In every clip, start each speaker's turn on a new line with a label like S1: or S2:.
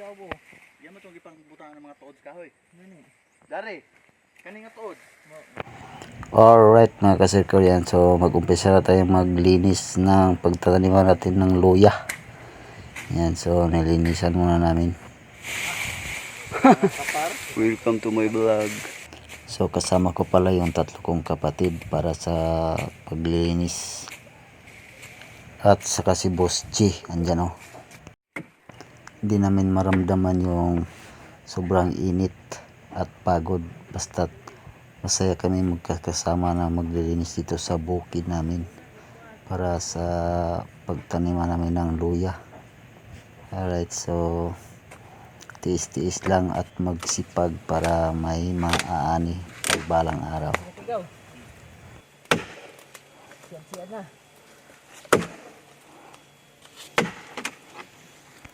S1: daw bo.
S2: Yan mo itong ipang butangan ng mga tuod kahoy.
S1: Gani.
S2: Dari, kaning nga tuod.
S3: Alright mga kasirkol yan. So mag-umpisa na tayo maglinis ng pagtataniman natin ng luya. Yan. So nilinisan muna namin. Welcome to my vlog. So kasama ko pala yung tatlo kong kapatid para sa paglilinis. At saka si Boss G. Andyan oh. Hindi namin maramdaman yung sobrang init at pagod. Basta't masaya kami magkakasama na maglilinis dito sa bukid namin para sa pagtaniman namin ng luya. Alright, so tiis-tiis lang at magsipag para may maaani pagbalang araw.
S1: Siyan-siyan na.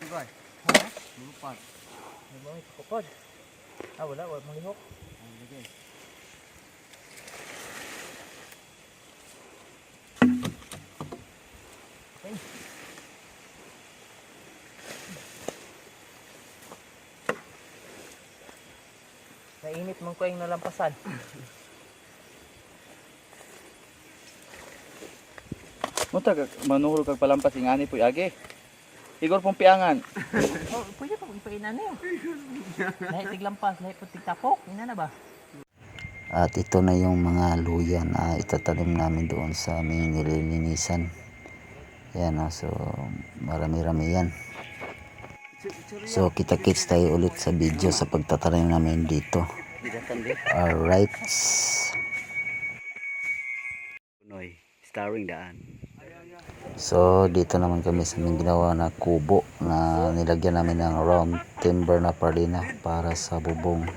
S2: Tibay.
S1: Ha?
S2: Lupad.
S1: May mga kupod. Ah, wala. Wala mong lihok. Okay. Nainit mong ko yung nalampasan.
S2: Munta kag manuhol kag palampas ingani po age. Igor pong piangan.
S1: Oh, pwede pa ipainan na yun. Lahat tiglampas, lahat po tigtapok. Ina na ba?
S3: At ito na yung mga luya na itatanim namin doon sa aming nililinisan. Yan oh, so marami-rami yan. So kita-kits tayo ulit sa video sa pagtatanim namin dito. Alright.
S2: Noy, starring daan.
S3: So dito naman kami sa aming ginawa na kubo na nilagyan namin ng round timber na parlina para sa bubong.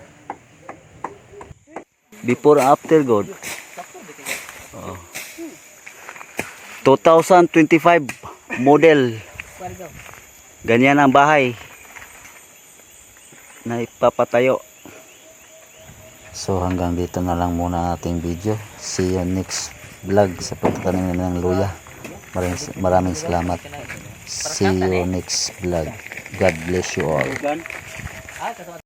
S3: Before after God. Oh. 2025 model. Ganyan ang bahay na ipapatayo. So hanggang dito na lang muna ating video. See you next vlog sa pagtatanim ng luya. Maraming, maraming salamat. See you next vlog. God bless you all.